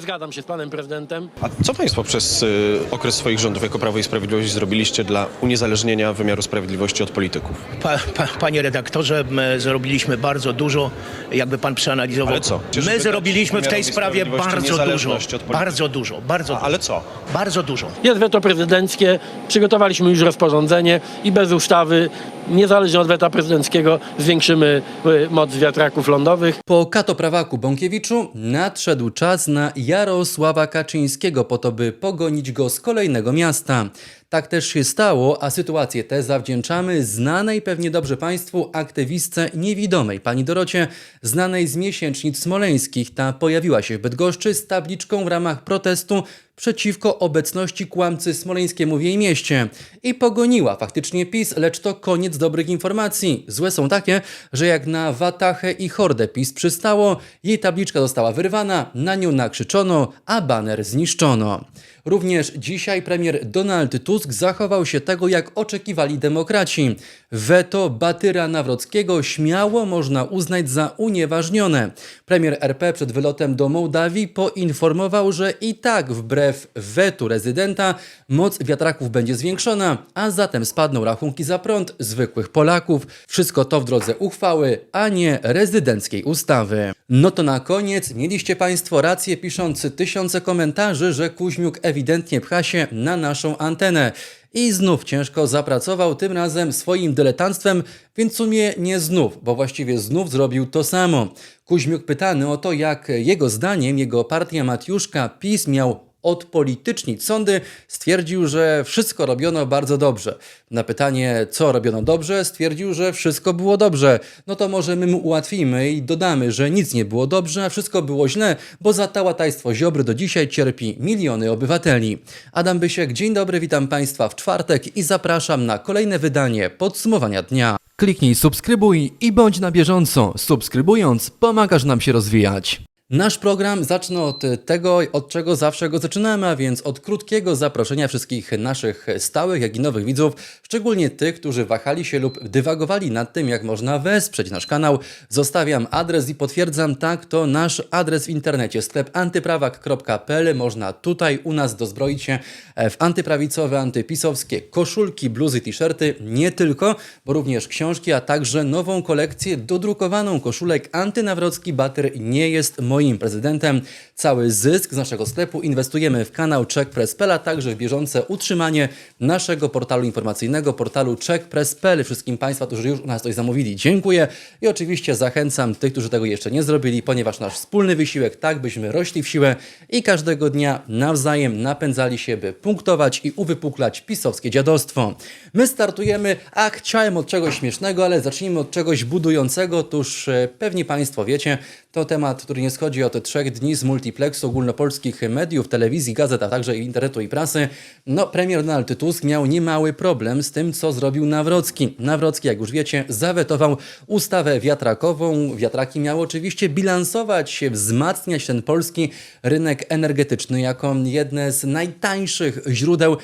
nie zgadzam się z panem prezydentem. A co Państwo przez y, okres swoich rządów jako Prawo i Sprawiedliwość zrobiliście dla uniezależnienia wymiaru sprawiedliwości od polityków? Pa, pa, panie redaktorze, my zrobiliśmy bardzo dużo, jakby pan przeanalizował. Ale co? My zrobiliśmy w tej wymiarowi sprawie sprawiedliwości bardzo dużo. niezależność od polityki? Bardzo dużo, bardzo A, dużo. ale co? Bardzo dużo. Jest weto prezydenckie, przygotowaliśmy już rozporządzenie i bez ustawy, niezależnie od weta prezydenckiego, zwiększymy y, moc wiatraków lądowych. Po katoprawaku Bąkiewiczu nadszedł czas na Jarosława Kaczyńskiego po to, by pogonić go z kolejnego miasta. Tak też się stało, a sytuację tę zawdzięczamy znanej pewnie dobrze Państwu aktywistce niewidomej, pani Dorocie, znanej z miesięcznic smoleńskich. Ta pojawiła się w Bydgoszczy z tabliczką w ramach protestu przeciwko obecności kłamcy smoleńskiemu w jej mieście. I pogoniła faktycznie PiS, lecz to koniec dobrych informacji. Złe są takie, że jak na Watachę i Hordę PiS przystało, jej tabliczka została wyrwana, na nią nakrzyczono, a baner zniszczono. Również dzisiaj premier Donald Tusk zachował się tego, jak oczekiwali demokraci. Weto Batyra Nawrockiego śmiało można uznać za unieważnione. Premier RP przed wylotem do Mołdawii poinformował, że i tak wbrew wetu rezydenta moc wiatraków będzie zwiększona, a zatem spadną rachunki za prąd zwykłych Polaków. Wszystko to w drodze uchwały, a nie rezydenckiej ustawy. No to na koniec mieliście Państwo rację pisząc tysiące komentarzy, że Kuźmiuk ewidentnie pcha się na naszą antenę. I znów ciężko zapracował, tym razem swoim dyletanstwem, więc w sumie nie znów, bo właściwie znów zrobił to samo. Kuźmiuk pytany o to, jak jego zdaniem jego partia Matiuszka PiS miał odpolitycznić sądy, stwierdził, że wszystko robiono bardzo dobrze. Na pytanie, co robiono dobrze, stwierdził, że wszystko było dobrze. No to może my mu ułatwimy i dodamy, że nic nie było dobrze, a wszystko było źle, bo za tałatajstwo Ziobry do dzisiaj cierpi miliony obywateli. Adam Bysiek, dzień dobry, witam Państwa w czwartek i zapraszam na kolejne wydanie podsumowania dnia. Kliknij subskrybuj i bądź na bieżąco. Subskrybując, pomagasz nam się rozwijać. Nasz program zacznę od tego, od czego zawsze go zaczynamy, a więc od krótkiego zaproszenia wszystkich naszych stałych, jak i nowych widzów, szczególnie tych, którzy wahali się lub dywagowali nad tym, jak można wesprzeć nasz kanał. Zostawiam adres i potwierdzam, tak, to nasz adres w internecie, sklep antyprawak.pl. Można tutaj u nas dozbroić się w antyprawicowe, antypisowskie koszulki, bluzy, t-shirty, nie tylko, bo również książki, a także nową kolekcję dodrukowaną koszulek Antynawrocki Bater nie jest moim prezydentem. Cały zysk z naszego sklepu inwestujemy w kanał Czek.press.pl, a także w bieżące utrzymanie naszego portalu informacyjnego, portalu Czek.press.pl. Wszystkim Państwa, którzy już u nas coś zamówili, dziękuję i oczywiście zachęcam tych, którzy tego jeszcze nie zrobili, ponieważ nasz wspólny wysiłek, tak byśmy rośli w siłę i każdego dnia nawzajem napędzali się, by punktować i uwypuklać pisowskie dziadostwo. My startujemy, a chciałem od czegoś śmiesznego, ale zacznijmy od czegoś budującego. Otóż e, pewnie Państwo wiecie, to temat, który nie schodzi od trzech dni z multiplexu ogólnopolskich mediów, telewizji, gazet, a także internetu i prasy. No, premier Donald Tusk miał niemały problem z tym, co zrobił Nawrocki. Nawrocki, jak już wiecie, zawetował ustawę wiatrakową. Wiatraki miały oczywiście bilansować się, wzmacniać ten polski rynek energetyczny jako jedne z najtańszych źródeł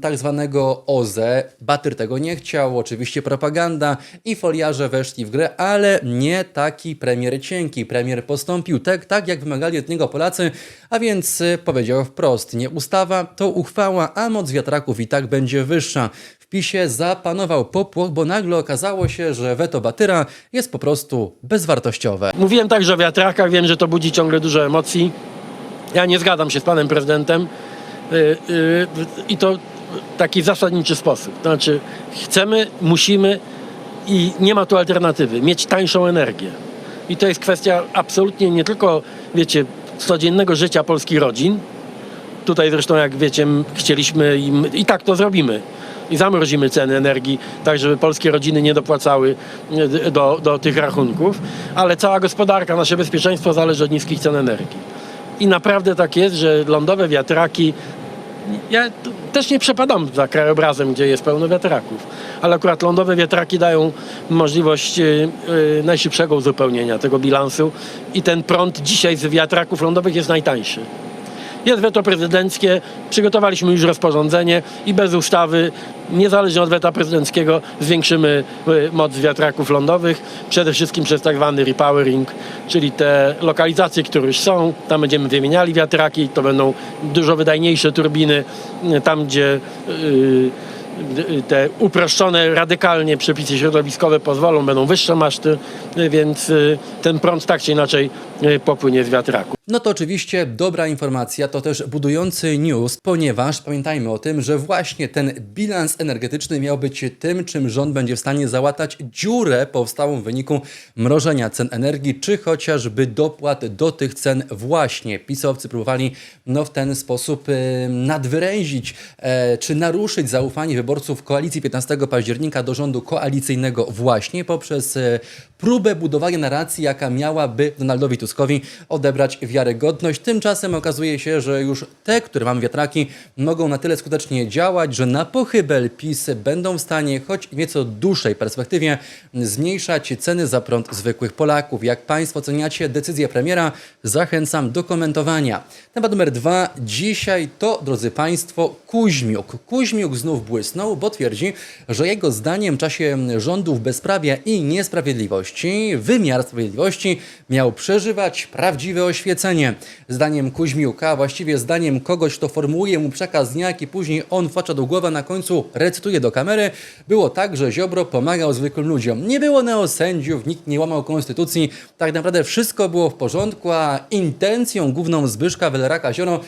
tak zwanego OZE. Batyr tego nie chciał, oczywiście propaganda i foliarze weszli w grę, ale nie taki premier cienki. Premier postąpił tak, tak jak wymagali od niego Polacy, a więc y, powiedział wprost, nie ustawa, to uchwała, a moc wiatraków i tak będzie wyższa. W PiSie zapanował popłoch, bo nagle okazało się, że weto Batyra jest po prostu bezwartościowe. Mówiłem także o wiatrakach, wiem, że to budzi ciągle dużo emocji. Ja nie zgadzam się z panem prezydentem y, y, i to taki zasadniczy sposób. To znaczy, chcemy, musimy i nie ma tu alternatywy, mieć tańszą energię. I to jest kwestia absolutnie nie tylko, wiecie, codziennego życia polskich rodzin. Tutaj zresztą, jak wiecie, chcieliśmy i, tak to zrobimy. I zamrozimy ceny energii, tak żeby polskie rodziny nie dopłacały e, do, do tych rachunków, ale cała gospodarka, nasze bezpieczeństwo zależy od niskich cen energii. I naprawdę tak jest, że lądowe wiatraki ja też nie przepadam za krajobrazem, gdzie jest pełno wiatraków, ale akurat lądowe wiatraki dają możliwość y, y, najszybszego uzupełnienia tego bilansu i ten prąd dzisiaj z wiatraków lądowych jest najtańszy. Jest weto prezydenckie, przygotowaliśmy już rozporządzenie i bez ustawy, niezależnie od weta prezydenckiego, zwiększymy y, moc wiatraków lądowych, przede wszystkim przez tak zwany repowering, czyli te lokalizacje, które już są, tam będziemy wymieniali wiatraki, to będą dużo wydajniejsze turbiny, y, tam gdzie y, y, te uproszczone radykalnie przepisy środowiskowe pozwolą, będą wyższe maszty, więc ten prąd tak czy inaczej popłynie z wiatraku. No to oczywiście dobra informacja, to też budujący news, ponieważ pamiętajmy o tym, że właśnie ten bilans energetyczny miał być tym, czym rząd będzie w stanie załatać dziurę powstałą w wyniku mrożenia cen energii, czy chociażby dopłat do tych cen właśnie. Pisowcy próbowali no, w ten sposób e, nadwyręzić czy naruszyć zaufanie wyborców koalicji 15 października do rządu koalicyjnego właśnie poprzez e, próbę budowania narracji, jaka miałaby Donaldowi Tuskowi odebrać wiarygodność. Tymczasem okazuje się, że już te, które mamy wiatraki, mogą na tyle skutecznie działać, że na pochybel PiS będą w stanie, choć w nieco dłuższej perspektywie, zmniejszać ceny za prąd zwykłych Polaków. Jak Państwo oceniacie decyzję premiera, zachęcam do komentowania. Temat numer dwa. Dzisiaj to, drodzy Państwo, Kuźmiuk. Kuźmiuk znów błysnął, bo twierdzi, że jego zdaniem w czasie rządów bezprawia i niesprawiedliwości wymiar sprawiedliwości miał przeżywać prawdziwe oświecenie. Zdaniem Kuźmiuka, właściwie zdaniem kogoś, kto formułuje mu przekaz dnia, i później on wpacza do głowy, a na końcu recytuje do kamery, było tak, że Ziobro pomagał zwykłym ludziom. Nie było neosędziów, nikt nie łamał konstytucji, tak naprawdę wszystko było w porządku, a intencją główną Zbyszka Weleraka by-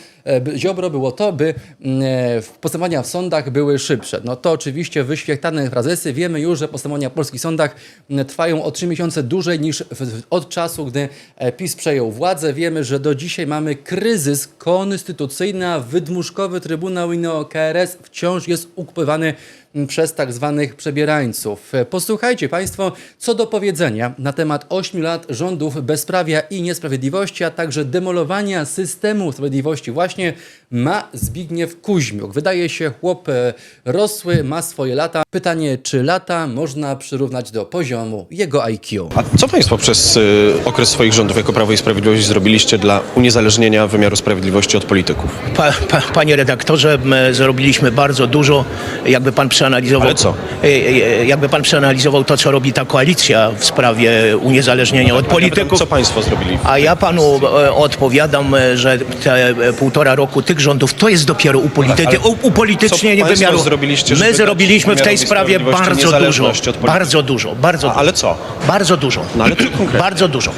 Ziobro było to, by mm, e, postępowania w sądach były szybsze. No to oczywiście wyświetlane frazesy. Wiemy już, że postępowania w polskich sądach mm, trwają o trzy miesiące dłużej niż od czasu, gdy e, PiS przejął władzę. Wiemy, że do dzisiaj mamy kryzys konstytucyjny, a wydmuszkowy Trybunał i KRS wciąż jest ukupywany m, przez tak zwanych przebierańców. Posłuchajcie Państwo, co do powiedzenia na temat 8 lat rządów bezprawia i niesprawiedliwości, a także demolowania systemu sprawiedliwości właśnie ma Zbigniew Kuźmiuk. Wydaje się chłop e, rosły, ma swoje lata. Pytanie, czy lata można przyrównać do poziomu jego IQ? A co Państwo przez y, okres swoich rządów jako Prawo i Sprawiedliwość zrobiliście dla uniezależnienia wymiaru sprawiedliwości od polityków? Pa, pa, panie redaktorze, zrobiliśmy bardzo dużo. Jakby pan przeanalizował. Ale co? E, e, Jakby pan przeanalizował to, co robi ta koalicja w sprawie uniezależnienia od Ja pytam, polityków. Co Państwo zrobili? A ja panu e, odpowiadam, że te półtora roku tych rządów to jest dopiero upolity- Ale u- upolitycznienie wymiaru. My zrobiliśmy w tej sprawie bardzo dużo. od? Bardzo dużo, bardzo dużo. ale co? Bardzo dużo. No ale co konkretnie? Bardzo dużo.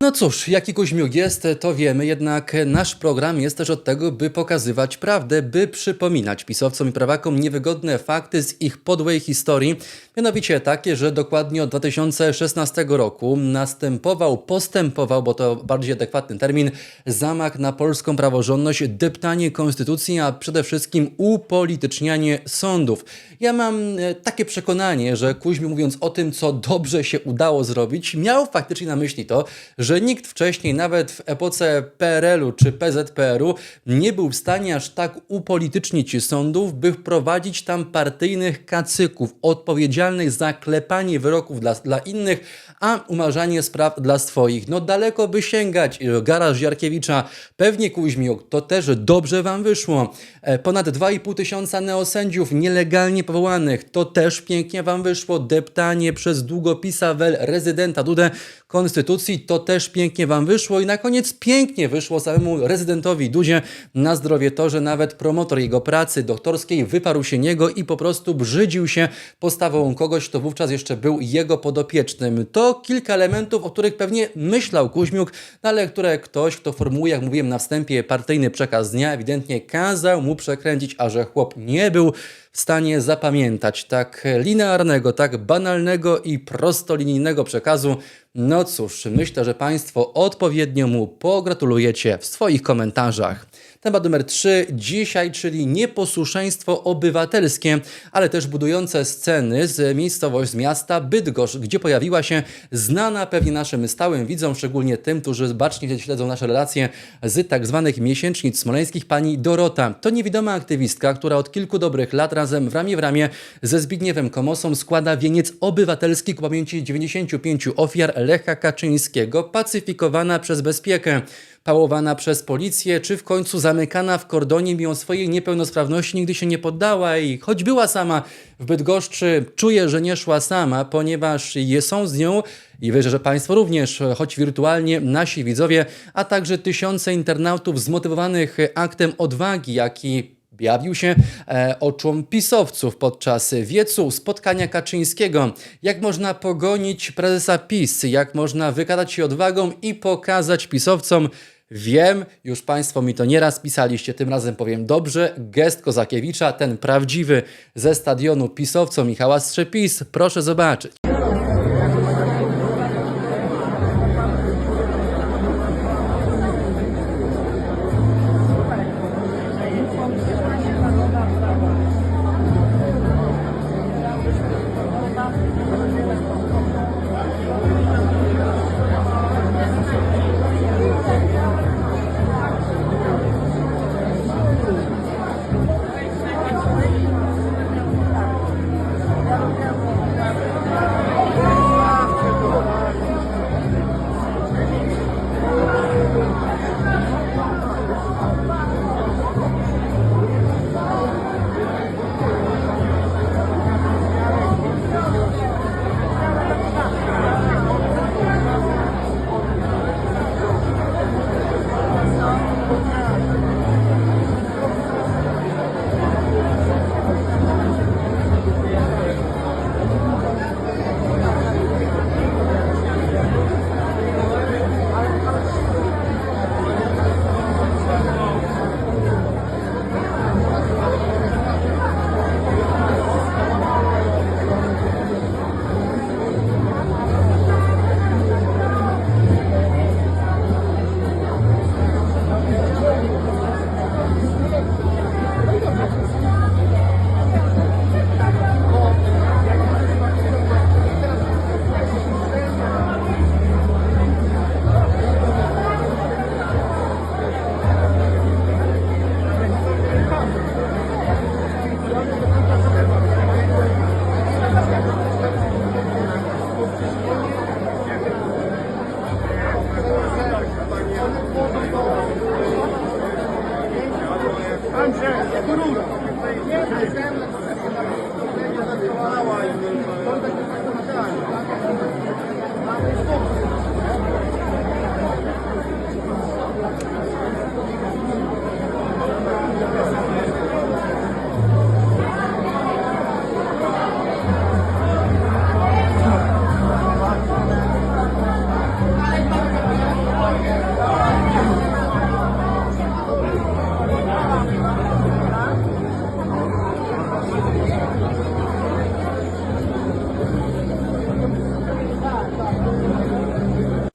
No cóż, jaki Kuźmiuk jest, to wiemy, jednak nasz program jest też od tego, by pokazywać prawdę, by przypominać pisowcom i prawakom niewygodne fakty z ich podłej historii, mianowicie takie, że dokładnie od 2016 roku następował, postępował, bo to bardziej adekwatny termin, zamach na polską praworządność, deptanie konstytucji, a przede wszystkim upolitycznianie sądów. Ja mam e, takie przekonanie, że Kuźmiuk mówiąc o tym, co dobrze się udało zrobić, miał faktycznie na myśli to, że nikt wcześniej, nawet w epoce PRL-u czy PZPR-u, nie był w stanie aż tak upolitycznić sądów, by wprowadzić tam partyjnych kacyków odpowiedzialnych za klepanie wyroków dla, dla innych, a umarzanie spraw dla swoich. No daleko by sięgać. Garaż Jarkiewicza, pewnie Kuźmiuk, to też dobrze wam wyszło. E, Ponad 2,5 tysiąca neosędziów nielegalnie powołanych, to też pięknie wam wyszło. Deptanie przez długopisa wel rezydenta Dudę konstytucji, to też pięknie wam wyszło. I na koniec pięknie wyszło samemu rezydentowi Dudzie na zdrowie to, że nawet promotor jego pracy doktorskiej wyparł się niego i po prostu brzydził się postawą kogoś, kto wówczas jeszcze był jego podopiecznym. To kilka elementów, o których pewnie myślał Kuźmiuk, no ale które ktoś, kto formułuje, jak mówiłem na wstępie, partyjny przekaz dnia, ewidentnie kazał mu przekręcić, a że chłop nie był w stanie zapamiętać tak linearnego, tak banalnego i prostolinijnego przekazu. No cóż, myślę, że Państwo odpowiednio mu pogratulujecie w swoich komentarzach. Temat numer 3 dzisiaj, czyli nieposłuszeństwo obywatelskie, ale też budujące sceny z miejscowości, z miasta Bydgoszcz, gdzie pojawiła się znana pewnie naszym stałym widzom, szczególnie tym, którzy bacznie śledzą nasze relacje z tak zwanych miesięcznic smoleńskich, pani Dorota. To niewidoma aktywistka, która od kilku dobrych lat razem w ramię w ramię ze Zbigniewem Komosą składa wieniec obywatelski ku pamięci 95 ofiar Lecha Kaczyńskiego, pacyfikowana przez bezpiekę. pałowana przez policję, czy w końcu zamykana w kordonie mimo swojej niepełnosprawności, nigdy się nie poddała i choć była sama w Bydgoszczy, czuje, że nie szła sama, ponieważ są z nią i wierzę, że Państwo również, choć wirtualnie, nasi widzowie, a także tysiące internautów zmotywowanych aktem odwagi, jaki Objawił się e, oczom pisowców podczas wiecu spotkania Kaczyńskiego. Jak można pogonić prezesa PiS, jak można wykazać się odwagą i pokazać pisowcom, wiem, już Państwo mi to nieraz pisaliście, tym razem powiem dobrze, gest Kozakiewicza, ten prawdziwy ze stadionu pisowcom Michała Strzepis, proszę zobaczyć.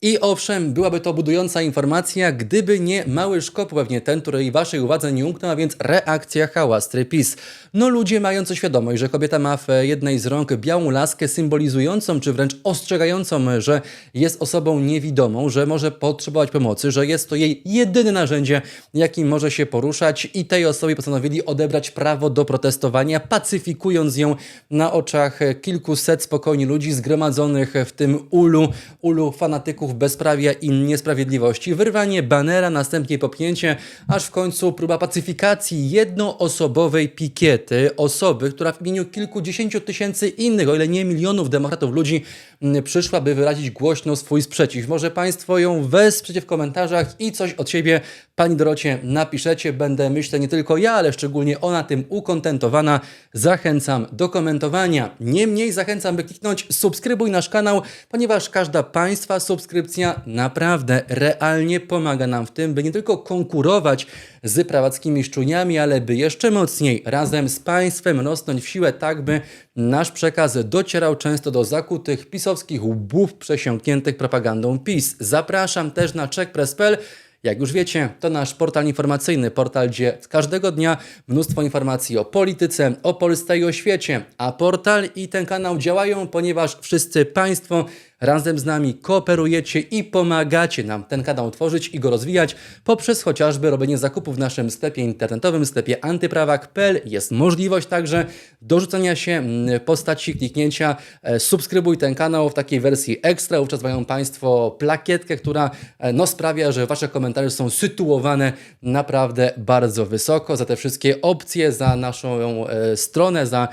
I owszem, byłaby to budująca informacja, gdyby nie mały szkop, pewnie ten, który waszej uwadze nie umknął, a więc reakcja hałas, trypis. No ludzie mający świadomość, że kobieta ma w jednej z rąk białą laskę symbolizującą, czy wręcz ostrzegającą, że jest osobą niewidomą, że może potrzebować pomocy, że jest to jej jedyne narzędzie, jakim może się poruszać i tej osobie postanowili odebrać prawo do protestowania, pacyfikując ją na oczach kilkuset spokojnie ludzi zgromadzonych w tym ulu, ulu fanatyków bezprawia i niesprawiedliwości. Wyrwanie banera, następnie popchnięcie, aż w końcu próba pacyfikacji jednoosobowej pikiety osoby, która w imieniu kilkudziesięciu tysięcy innych, o ile nie milionów demokratów ludzi mm, przyszła, by wyrazić głośno swój sprzeciw. Może Państwo ją wesprzecie w komentarzach i coś od siebie Pani Dorocie napiszecie. Będę, myślę, nie tylko ja, ale szczególnie ona tym ukontentowana. Zachęcam do komentowania. Niemniej zachęcam, by kliknąć subskrybuj nasz kanał, ponieważ każda Państwa subskrypcja naprawdę realnie pomaga nam w tym, by nie tylko konkurować z prawackimi szczuniami, ale by jeszcze mocniej razem z Państwem rosnąć w siłę, tak by nasz przekaz docierał często do zakutych pisowskich łbów przesiąkniętych propagandą PiS. Zapraszam też na checkpress.pl jak już wiecie, to nasz portal informacyjny, portal, gdzie każdego dnia mnóstwo informacji o polityce, o Polsce i o świecie. A portal i ten kanał działają, ponieważ wszyscy Państwo razem z nami kooperujecie i pomagacie nam ten kanał tworzyć i go rozwijać poprzez chociażby robienie zakupów w naszym sklepie internetowym, sklepie antyprawak.pl. Jest możliwość także dorzucenia się mm, postaci, kliknięcia e, subskrybuj ten kanał w takiej wersji ekstra. Wówczas mają Państwo plakietkę, która e, no, sprawia, że Wasze komentarze są sytuowane naprawdę bardzo wysoko. Za te wszystkie opcje, za naszą e, stronę, za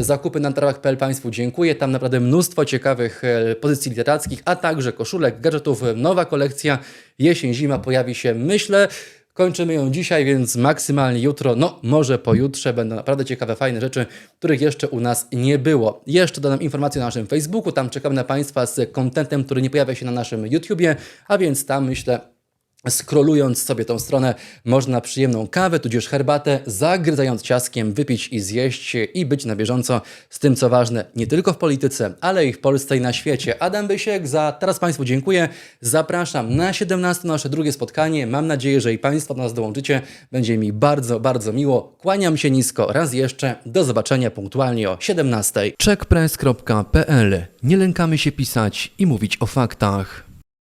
zakupy na targach.pl Państwu dziękuję. Tam naprawdę mnóstwo ciekawych pozycji literackich, a także koszulek, gadżetów. Nowa kolekcja jesień-zima pojawi się, myślę, Kończymy ją dzisiaj, więc maksymalnie jutro, no może pojutrze będą naprawdę ciekawe, fajne rzeczy, których jeszcze u nas nie było. Jeszcze dodam informację na naszym Facebooku, tam czekamy na Państwa z kontentem, który nie pojawia się na naszym YouTubie, a więc tam myślę Skrolując sobie tą stronę, można przyjemną kawę, tudzież herbatę, zagryzając ciaskiem, wypić i zjeść i być na bieżąco z tym, co ważne nie tylko w polityce, ale i w Polsce i na świecie. Adam Bysiek, za teraz Państwu dziękuję. Zapraszam na 17 nasze drugie spotkanie. Mam nadzieję, że i Państwo do nas dołączycie. Będzie mi bardzo, bardzo miło. Kłaniam się nisko. Raz jeszcze. Do zobaczenia punktualnie o 17. checkpress.pl. Nie lękamy się pisać i mówić o faktach.